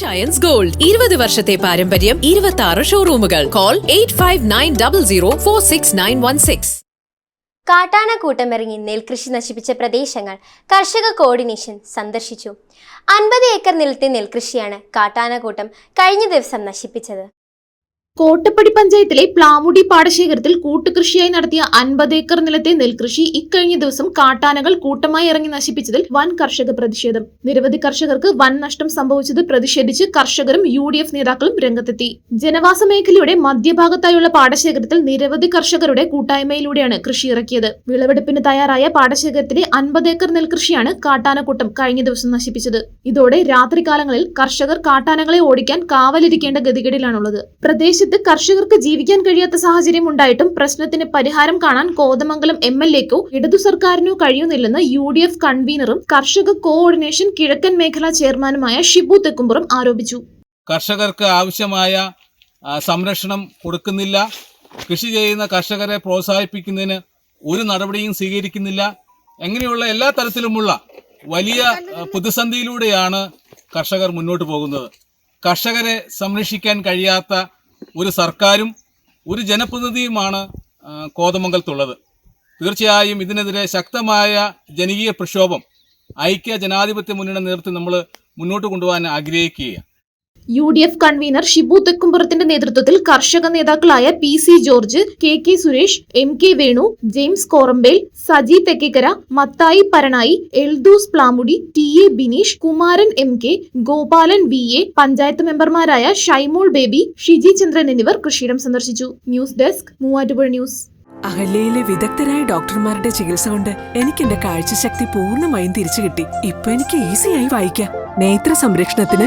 ചയൻസ് gold ഇരുപത് വർഷത്തെ പാരമ്പര്യം ഇരുപത്തി ആറ് ഷോറൂമുകൾ call eight five nine double zero four six nine one six കാട്ടാനക്കൂട്ടമിറങ്ങി നെൽകൃഷി നശിപ്പിച്ച പ്രദേശങ്ങൾ കർഷക കോർഡിനേഷൻ സന്ദർശിച്ചു. അൻപത് ഏക്കർ നിലത്തെ നെൽകൃഷിയാണ് കാട്ടാനക്കൂട്ടം കഴിഞ്ഞ ദിവസം നശിപ്പിച്ചത്. കോട്ടപ്പടി പഞ്ചായത്തിലെ പ്ലാമുടി പാടശേഖരത്തിൽ കൂട്ടുകൃഷിയായി നടത്തിയ അൻപത് ഏക്കർ നിലത്തെ നെൽകൃഷി ഇക്കഴിഞ്ഞ ദിവസം കാട്ടാനകൾ കൂട്ടമായി ഇറങ്ങി നശിപ്പിച്ചതിൽ വൻ കർഷക പ്രതിഷേധം. നിരവധി കർഷകർക്ക് വൻ നഷ്ടം സംഭവിച്ചത് പ്രതിഷേധിച്ച് കർഷകരും യു ഡി എഫ് നേതാക്കളും രംഗത്തെത്തി. ജനവാസ മേഖലയുടെ മധ്യഭാഗത്തായുള്ള പാടശേഖരത്തിൽ നിരവധി കർഷകരുടെ കൂട്ടായ്മയിലൂടെയാണ് കൃഷി ഇറക്കിയത്. വിളവെടുപ്പിന് തയ്യാറായ പാടശേഖരത്തിലെ അൻപത് ഏക്കർ നെൽകൃഷിയാണ് കാട്ടാനക്കൂട്ടം കഴിഞ്ഞ ദിവസം നശിപ്പിച്ചത്. ഇതോടെ രാത്രികാലങ്ങളിൽ കർഷകർ കാട്ടാനകളെ ഓടിക്കാൻ കാവലിരിക്കേണ്ട ഗതികേടിലാണുള്ളത്. പ്രദേശത്ത് കർഷകർക്ക് ജീവിക്കാൻ കഴിയാത്ത സാഹചര്യം ഉണ്ടായിട്ടും പ്രശ്നത്തിന് പരിഹാരം കാണാൻ കോതമംഗലം എം എൽ എക്കോ ഇടതു സർക്കാരിനോ കഴിയുന്നില്ലെന്ന് യു ഡി എഫ് കൺവീനറും കർഷക കോഓർഡിനേഷൻ കിഴക്കൻ മേഖലാ ചെയർമാനുമായ ഷിബു തെക്കുംപുറം ആരോപിച്ചു. കർഷകർക്ക് ആവശ്യമായ സംരക്ഷണം കൊടുക്കുന്നില്ല. കൃഷി ചെയ്യുന്ന കർഷകരെ പ്രോത്സാഹിപ്പിക്കുന്നതിന് ഒരു നടപടിയും സ്വീകരിക്കുന്നില്ല. എങ്ങനെയുള്ള എല്ലാ തരത്തിലുമുള്ള വലിയ പ്രതിസന്ധിയിലൂടെയാണ് കർഷകർ മുന്നോട്ട് പോകുന്നത്. കർഷകരെ സംരക്ഷിക്കാൻ കഴിയാത്ത ഒരു സർക്കാരും ഒരു ജനപ്രതിനിധിയുമാണ് കോതമംഗലത്തുള്ളത്. തീർച്ചയായും ഇതിനെതിരെ ശക്തമായ ജനകീയ പ്രക്ഷോഭം ഐക്യ ജനാധിപത്യ മുന്നണിയുടെ നേതൃത്വം നമ്മൾ മുന്നോട്ട് കൊണ്ടുപോകാൻ ആഗ്രഹിക്കുകയാണ്. U D F convener Shibu തെക്കുംപുറത്തിന്റെ നേതൃത്വത്തിൽ കർഷക നേതാക്കളായ P C George K K Suresh M K Venu James Korampel Saji Thekkekkara Mathai Paranayi Eldhose Plamudi T A Bineesh Kumaran M K Gopalan V A panchayat മെമ്പർമാരായ Shymol baby Shiji Chandran എന്നിവർ കൃഷിയിടം സന്ദർശിച്ചു. News desk Muvattupuzha news. അഹല്യയിലെ വിദഗ്ധരായ ഡോക്ടർമാരുടെ ചികിത്സ കൊണ്ട് എനിക്ക് എന്റെ കാഴ്ചശക്തി പൂർണമായും തിരിച്ചു കിട്ടി ഇപ്പൊ എനിക്ക് ഈസിയായി വായിക്കാം. നേത്ര സംരക്ഷണത്തിന്